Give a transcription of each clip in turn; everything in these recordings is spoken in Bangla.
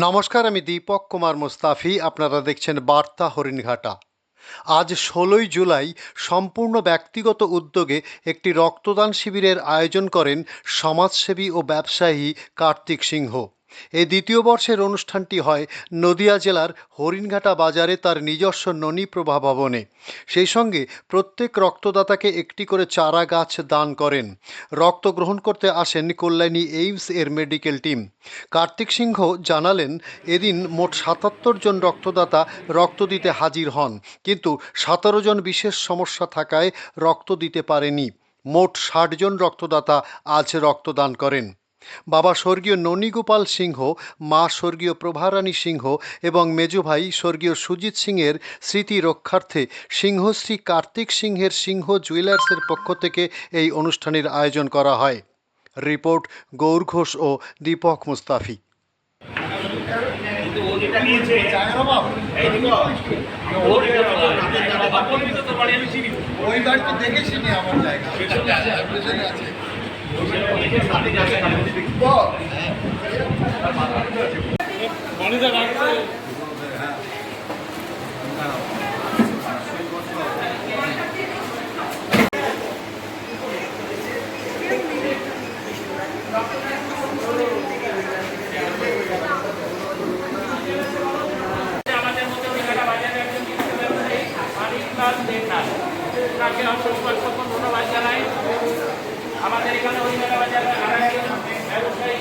নমস্কার, আমি দীপক কুমার মুস্তাফি। আপনারা দেখছেন বার্তা হরিণঘাটা। আজ ষোলোই জুলাই সম্পূর্ণ ব্যক্তিগত উদ্যোগে একটি রক্তদান শিবিরের আয়োজন করেন সমাজসেবী ও ব্যবসায়ী কার্তিক সিংহ। এই দ্বিতীয় বর্ষের অনুষ্ঠানটি হয় নদিয়া জেলার হরিণঘাটা বাজারে তার নিজস্ব ননীপ্রভা ভবনে। সেই সঙ্গে প্রত্যেক রক্তদাতাকে একটি করে চারা গাছ দান করেন। রক্ত গ্রহণ করতে আসেন কল্যাণী এইমস এর মেডিকেল টিম। কার্তিক সিংহ জানালেন, এদিন মোট সাতাত্তর জন রক্তদাতা রক্ত দিতে হাজির হন, কিন্তু সতেরো জন বিশেষ সমস্যা থাকায় রক্ত দিতে পারেনি। মোট ষাট জন রক্তদাতা আজ রক্তদান করেন। বাবা স্বর্গীয় ননীগোপাল সিংহ মা স্বর্গীয় প্রভারানী সিংহ এবং মেজ ভাই স্বর্গীয় সুজিত সিংয়ের স্মৃতি রক্ষার্থে সিংহশ্রী কার্তিক সিংহের সিংহ জুয়েলার্সের পক্ষ থেকে এই অনুষ্ঠানের আয়োজন করা হয় রিপোর্ট গৌর ঘোষ ও দীপক মুস্তাফি দেখেছি আমার জায়গা আছে তাকে অসংখ্য অসংখ্য ধন্যবাদ জানাই। আমাদের এখানে মেলা বাজারে একজন ব্যবসায়ী।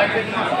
Vai ter que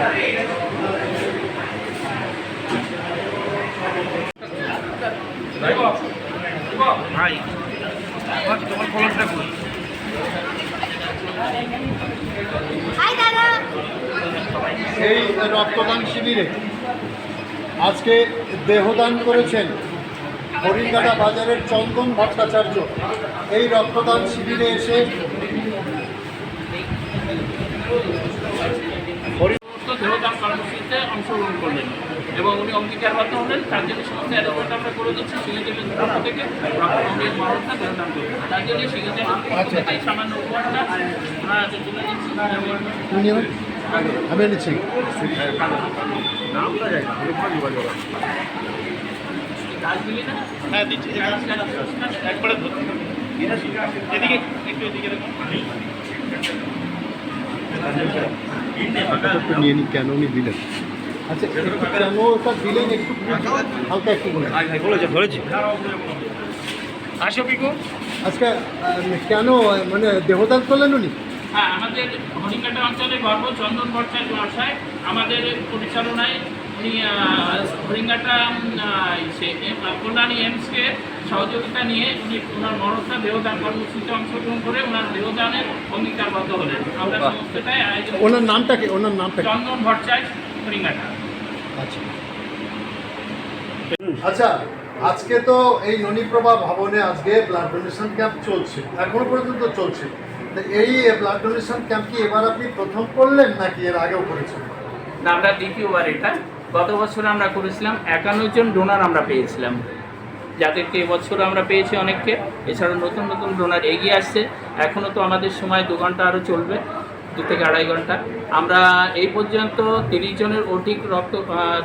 ভাই রক্তদান শিবিরে আজকে দেহদান করেছেন হরিণঘাটা বাজারের চন্দন ভট্টাচার্য। এই রক্তদান শিবিরে এসে দেহদান কর্মসূচিতে অংশগ্রহণ করলেন এবং উনি অঙ্গীকারবদ্ধ হলেন তার জন্য সমস্ত অ্যারেঞ্জমেন্ট আমরা করে দিচ্ছি সিঙ্গেজের পক্ষ থেকে রক্তের মানুষরা দেহদান করবে তার জন্য সিঙ্গেজের সামান্য উপহারটা ওনারা তুলে দিচ্ছি। এবং আমি এনেছি। গাছ দিলি না হ্যাঁ দিচ্ছি। একবারে ধরতে এদিকে একটু এদিকে দেখুন নিয়ে নি কেন উনি দিলেন? আচ্ছা কেন ওটা দিলেন একটু হালকা একটু বলে আসো পিকু। আজকে কেন মানে দেহদান করলেন উনি? হ্যাঁ আমাদের অঞ্চলে গর্ব চন্দন ভট্টাচার্য মশাই আমাদের পরিচালনায় উনি হরিঙ্গাটা কল্যাণী এমসকে সহযোগিতা নিয়ে উনি ওনার মরণটা দেহদান কর্মসূচিতে অংশগ্রহণ করে ওনার দেহদানের অঙ্গীকারবদ্ধ হলেন। আমরা সমস্তটাই আয়োজন ওনার নামটা কি? ওনার নামটা চন্দন ভট্টাচার্য হরিঙ্গাটা আচ্ছা। আচ্ছা আজকে তো এই ননীপ্রভা ভবনে আজকে ব্লাড ডোনেশন ক্যাম্প চলছে। এখনও পর্যন্ত চলছে। এই ব্লাড ডোনেশন ক্যাম্প কি এবার আপনি প্রথম করলেন নাকি এর আগেও করেছেন? না, আমরা দ্বিতীয়বার এটা। গত বছর আমরা করেছিলাম, একান্ন জন ডোনার আমরা পেয়েছিলাম। যাদেরকে এবছর আমরা পেয়েছি অনেককে এছাড়া নতুন নতুন ডোনার এগিয়ে আসছে। এখনও তো আমাদের সময় দু ঘণ্টা আরও চলবে, দু থেকে আড়াই ঘণ্টা। আমরা এই পর্যন্ত তিরিশ জনের অধিক রক্ত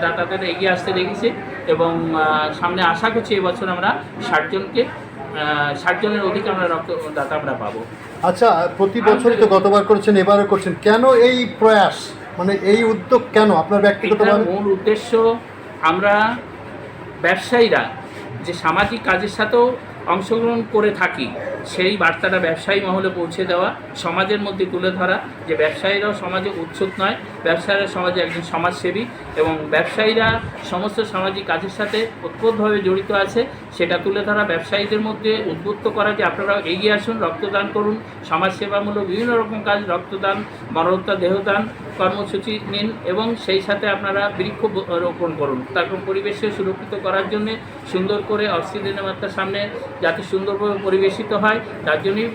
দাতাদের এগিয়ে আসতে দেখেছি এবং সামনে আশা করছি এবছর আমরা ষাট জনকে ষাট জনের অধিক আমরা রক্তদাতা আমরা পাবো। আচ্ছা প্রতি বছরই তো গতবার করেছেন এবারও করছেন। কেন এই প্রয়াস? মানে এই উদ্যোগ কেন? আপনার ব্যক্তিগত মূল উদ্দেশ্য আমরা ব্যবসায়ীরা যে সামাজিক কাজের সাথেও অংশগ্রহণ করে থাকি, সেই বার্তাটা ব্যবসায়ী মহলে পৌঁছে দেওয়া, সমাজের মধ্যে তুলে ধরা, যে ব্যবসায়ীরাও সমাজে উৎসুক নয়, ব্যবসায়ীরা সমাজে একজন সমাজসেবী এবং ব্যবসায়ীরা সমস্ত সামাজিক কাজের সাথে ওতপ্রোতভাবে জড়িত আছে, সেটা তুলে ধরা ব্যবসায়ীদের মধ্যে উদ্বুদ্ধ করা যে আপনারা এগিয়ে আসুন, রক্তদান করুন, সমাজসেবামূলক বিভিন্ন রকম কাজ, রক্তদান মরণতা দেহদান কর্মসূচি নিন এবং সেই সাথে আপনারা বৃক্ষ রোপণ করুন। তারপর পরিবেশকে সুরক্ষিত করার জন্য সুন্দর করে অক্সিজেনের মাত্রার সামনে যাতে সুন্দরভাবে পরিবেশিত হয়, তার জন্যই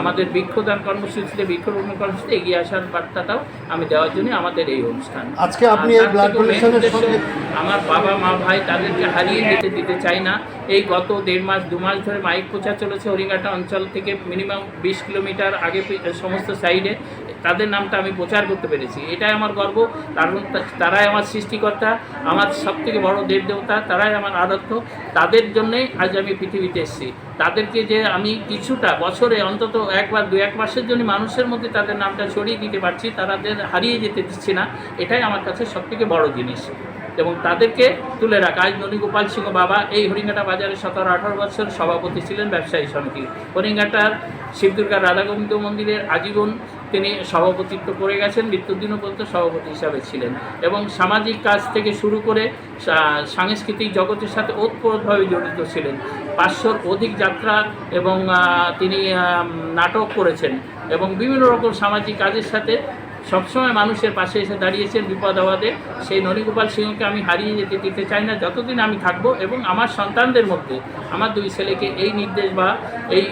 আমাদের বৃক্ষদান কর্মসূচিতে বৃক্ষরোপণ কর্মসূচিতে এগিয়ে আসার বার্তাটাও আমি দেওয়ার জন্য আমাদের এই অনুষ্ঠান। আজকে আপনি এই ব্লাড ডোনেশনের সঙ্গে আমার বাবা মা ভাই তাদেরকে হারিয়ে যেতে দিতে চাই না। এই গত দেড় মাস দু মাস ধরে মাইক প্রচার চলেছে হরিঙ্গাটা অঞ্চল থেকে মিনিমাম বিশ কিলোমিটার আগে সমস্ত সাইডে তাদের নামটা আমি প্রচার করতে পেরেছি। এটাই আমার গর্ব। কারণ তারাই আমার সৃষ্টিকর্তা আমার সব থেকে বড় দেবদেবতা তারাই আমার আরাধ্য। তাদের জন্যই আজ আমি পৃথিবীতে এসেছি। তাদেরকে যে আমি কিছুটা বছরে অন্তত একবার দু এক মাসের জন্য মানুষের মধ্যে তাদের নামটা ছড়িয়ে দিতে পারছি, তাদের হারিয়ে যেতে দিচ্ছি না, এটাই আমার কাছে সবথেকে বড় জিনিস। এবং তাদেরকে তুলে রাখা। আজ ননীগোপাল সিংহ বাবা এই হরিঙ্গাটা বাজারে সতেরো আঠারো বছর সভাপতি ছিলেন ব্যবসায়ী সমিতি হরিঙ্গাটার শিবদুর্গা রাধা গোবিন্দ মন্দিরের আজীবন তিনি সভাপতিত্ব করে গেছেন মৃত্যুর দিনও পর্যন্ত সভাপতি হিসাবে ছিলেন এবং সামাজিক কাজ থেকে শুরু করে সাংস্কৃতিক জগতের সাথে ওতপ্রোতভাবে জড়িত ছিলেন। পাঁচশোর অধিক যাত্রা এবং তিনি নাটক করেছেন এবং বিভিন্ন রকম সামাজিক কাজের সাথে সবসময় মানুষের পাশে এসে দাঁড়িয়েছেন বিপদ আবাদে সেই ননীগোপাল সিংহকে আমি হারিয়ে যেতে দিতে চাই না। যতদিন আমি থাকব এবং আমার সন্তানদের মধ্যে আমার দুই ছেলেকে এই নির্দেশ বা এই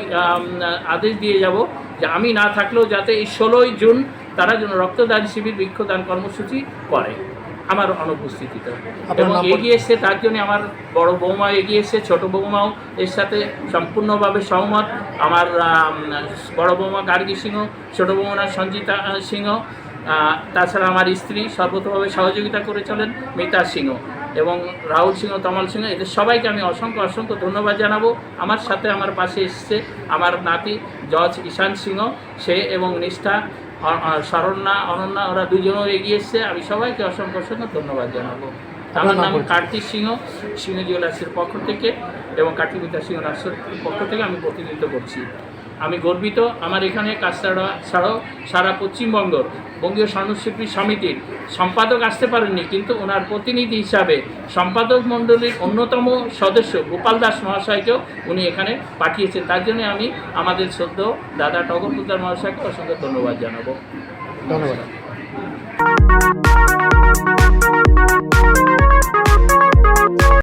আদেশ দিয়ে যাব যে আমি না থাকলেও যাতে এই ষোলোই জুন তারা যেন রক্তদান শিবির, বৃক্ষদান কর্মসূচি করে। আমার অনুপস্থিতিতে। এবং এগিয়ে এসছে তার জন্য আমার বড় বৌমা এগিয়ে এসছে ছোট বৌমাও এর সাথে সম্পূর্ণভাবে সহমত। আমার বড় বৌমা গার্গী সিংহ ছোট বৌমা সঞ্জিতা সিংহ তাছাড়া আমার স্ত্রী সর্বতভাবে সহযোগিতা করে চলেন মিতা সিংহ এবং রাহুল সিংহ তমাল সিংহ এদের সবাইকে আমি অসংখ্য অসংখ্য ধন্যবাদ জানাব। আমার সাথে আমার পাশে এসছে আমার নাতি জজ ঈশান সিংহ সে এবং নিষ্ঠা শরণ্যা অনন্যা ওরা দুজনও এগিয়ে এসছে। আমি সবাইকে অসংখ্য অসংখ্য ধন্যবাদ জানাব। আমার নাম কার্তিক সিংহ সিংহ জুয়েলার্সের পক্ষ থেকে এবং কার্তিক সিংহ রাষ্ট্রের পক্ষ থেকে আমি প্রতিনিধিত্ব করছি। আমি গর্বিত। আমার এখানে কাজ ছাড়াও সারা পশ্চিমবঙ্গর বঙ্গীয় স্বর্ণশিল্পী সমিতির সম্পাদক আসতে পারেননি কিন্তু ওনার প্রতিনিধি হিসাবে সম্পাদক মণ্ডলীর অন্যতম সদস্য গোপাল দাস মহাশয়কেও উনি এখানে পাঠিয়েছেন। তার জন্য আমি আমাদের সদ্য দাদা টগর পুতার মহাশয়কে অসংখ্য ধন্যবাদ জানাব। ধন্যবাদ।